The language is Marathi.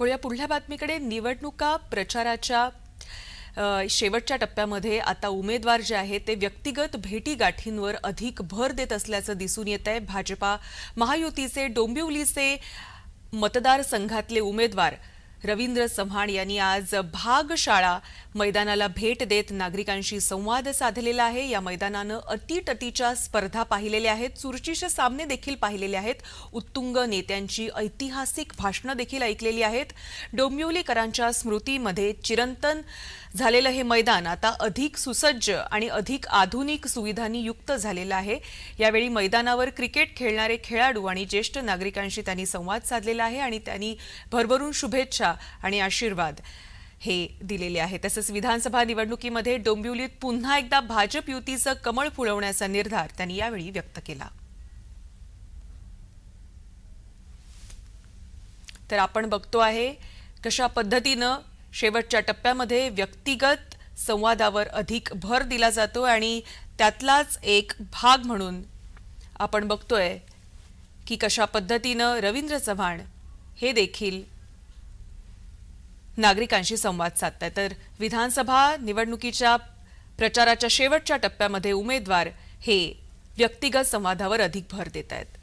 वळूया. पुढल्या बातमीकडे निवडणुका प्रचाराच्या शेवटच्या टप्प्यामध्ये आता उमेदवार जे आहेत ते व्यक्तिगत भेटीगाठींवर अधिक भर देत असल्याचं दिसून येत आहे. भाजपा महायुतीचे डोंबिवलीचे मतदारसंघातले उमेदवार रवींद्र चव्हाण यांनी आज भागशाळा मैदानाला भेट देत नागरिकांशी संवाद साधलेला आहे. या मैदानानं अतिटतीच्या स्पर्धा पाहिलेल्या आहेत. चुरशीचे सामने देखील पाहिलेले आहेत. उत्तुंग नेत्यांची ऐतिहासिक भाषणं देखील ऐकलेली आहेत. डोंबिवलीकरांच्या स्मृतीमध्ये चिरंतन झालेलं हे मैदान आता अधिक सुसज्ज आणि अधिक आधुनिक सुविधांनी युक्त झालेलं आहे. यावेळी मैदानावर क्रिकेट खेळणारे खेळाडू आणि ज्येष्ठ नागरिकांशी त्यांनी संवाद साधलेला आहे आणि त्यांनी भरभरून शुभेच्छा आणि आशीर्वाद हे दिलेले आहे. तसंच विधानसभा निवडणुकीमध्ये डोंबिवलीत पुन्हा एकदा भाजप युतीचं कमळ फुलवण्याचा निर्धार त्यांनी यावेळी व्यक्त केला. तर आपण बघतो आहे कशा पद्धतीनं शेवटच्या टप्प्यामध्ये व्यक्तिगत संवादावर अधिक भर दिला जातो आणि त्यातलाच एक भाग म्हणून आपण बघतोय की कशा पद्धतीनं रवींद्र चव्हाण हे देखील नागरिकांशी संवाद साधताय. तर विधानसभा निवडणुकीच्या प्रचाराच्या शेवटच्या टप्प्यामध्ये उमेदवार हे व्यक्तिगत संवादावर अधिक भर देत आहेत